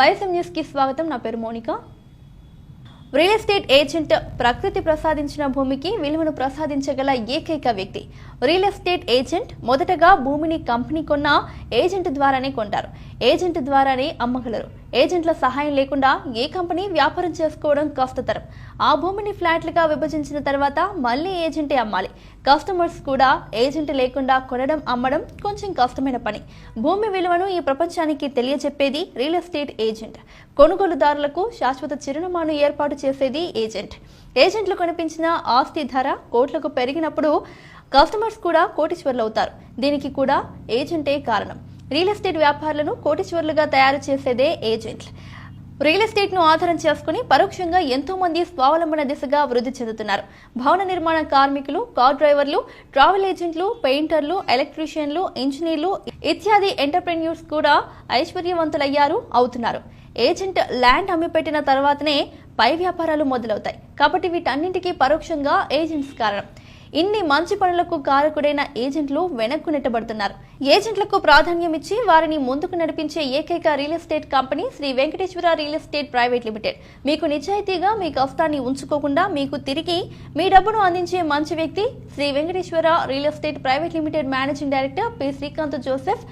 YSM న్యూస్కి స్వాగతం. నా పేరు మోనిక. రియల్ ఎస్టేట్ ఏజెంట్ ప్రకృతి ప్రసాదించిన భూమికి విలువను ప్రసాదించగల ఏకైక వ్యక్తి. రియల్ ఎస్టేట్ ఏజెంట్ మొదటగా భూమిని కంపెనీ కొన్న ఏజెంట్ ద్వారానే కొంటారు. ఏజెంట్ ద్వారానే అమ్మగలరు. ఏజెంట్ల సహాయం లేకుండా ఏ కంపెనీ వ్యాపారం చేసుకోవడం కష్టతరం. ఆ భూమిని ఫ్లాట్లుగా విభజించిన తర్వాత మళ్ళీ ఏజెంటే అమ్మాలి. కస్టమర్స్ కూడా ఏజెంట్ లేకుండా కొనడం అమ్మడం కొంచెం కష్టమైన పని. భూమి విలువను ఈ ప్రపంచానికి తెలియజెప్పేది రియల్ ఎస్టేట్ ఏజెంట్. కొనుగోలుదారులకు శాశ్వత చిరునామాను ఏర్పాటు చేసేది ఏజెంట్. ఏజెంట్లు కనిపించిన ఆస్తి ధర కోట్లకు పెరిగినప్పుడు కస్టమర్స్ కూడా కోటీశ్వర్లు అవుతారు దీనికి కూడా ఏజెంటే కారణం. రియల్ ఎస్టేట్ వ్యాపారులను కోటీశ్వర్లుగా తయారు చేసేదే ఏజెంట్లు రియల్ ఎస్టేట్ను ఆధారం చేసుకుని పరోక్షంగా ఎంతో మంది స్వావలంబన దిశగా వృద్ధి చెందుతున్నారు. భవన నిర్మాణ కార్మికులు కార్ డ్రైవర్లు ట్రావెల్ ఏజెంట్లు పెయింటర్లు ఎలక్ట్రీషియన్లు ఇంజనీర్లు ఇత్యాది ఎంటర్ప్రెన్యూర్స్ కూడా ఐశ్వర్యవంతులయ్యారు అవుతున్నారు. ఏజెంట్ ల్యాండ్ అమ్మిపెట్టిన తర్వాతనే పై వ్యాపారాలు మొదలవుతాయి. కాబట్టి వీటన్నింటికీ పరోక్షంగా ఏజెంట్స్ కారణం. ఇన్ని మంచి పనులకు కారకుడైన ఏజెంట్లు వెనక్కు నెట్టబడుతున్నారు. ఏజెంట్లకు ప్రాధాన్యం ఇచ్చి వారిని ముందుకు నడిపించే ఏకైక real estate company Shri Venkateswara real estate private limited. మీకు నిజాయితీగా మీ కష్టాన్ని ఉంచుకోకుండా మీకు తిరిగి మీ డబ్బును అందించే మంచి వ్యక్తి Shri Venkateswara real estate private limited managing director P. Srikanth Joseph.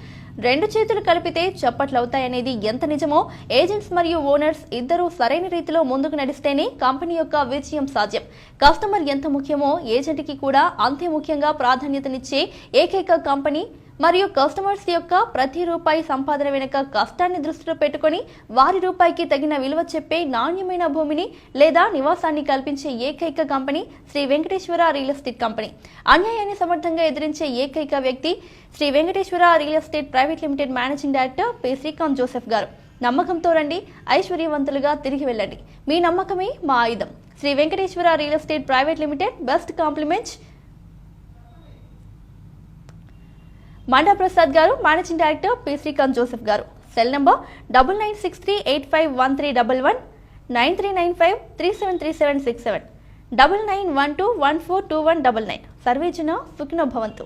రెండు చేతులు కలిపితే చప్పట్లవుతాయనేది ఎంత నిజమో ఏజెంట్స్ మరియు ఓనర్స్ ఇద్దరూ సరైన రీతిలో ముందుకు నడిస్తేనే కంపెనీ యొక్క విజయం సాధ్యం. కస్టమర్ ఎంత ముఖ్యమో ఏజెంట్కి కూడా అంతే ముఖ్యంగా ప్రాధాన్యతనిచ్చే ఏకైక కంపెనీ మరియు కస్టమర్స్ యొక్క ప్రతి రూపాయి సంపాదన వెనుక కష్టాన్ని దృష్టిలో పెట్టుకొని వారి రూపాయికి తగిన విలువ చెప్పే నాణ్యమైన భూమిని లేదా నివాసాన్ని కల్పించే ఏకైక company Shri Venkateswara real estate company. అన్యాయాన్ని సమర్థంగా ఎదిరించే ఏకైక వ్యక్తి Shri Venkateswara real estate private limited managing director P. Srikanth Joseph garu. నమ్మకంతో రండి ఐశ్వర్యవంతులుగా తిరిగి వెళ్ళండి. మీ నమ్మకమే మా ఆయుధం. Shri Venkateswara real estate private limited best compliments Manda Prasad garu managing director P Srikanth Joseph garu. Cell number double nine six three eight five one three double one nine three nine five three seven three seven six seven. Double nine one two one four two one double nine. సర్వేజన సుఖినో భవంతు.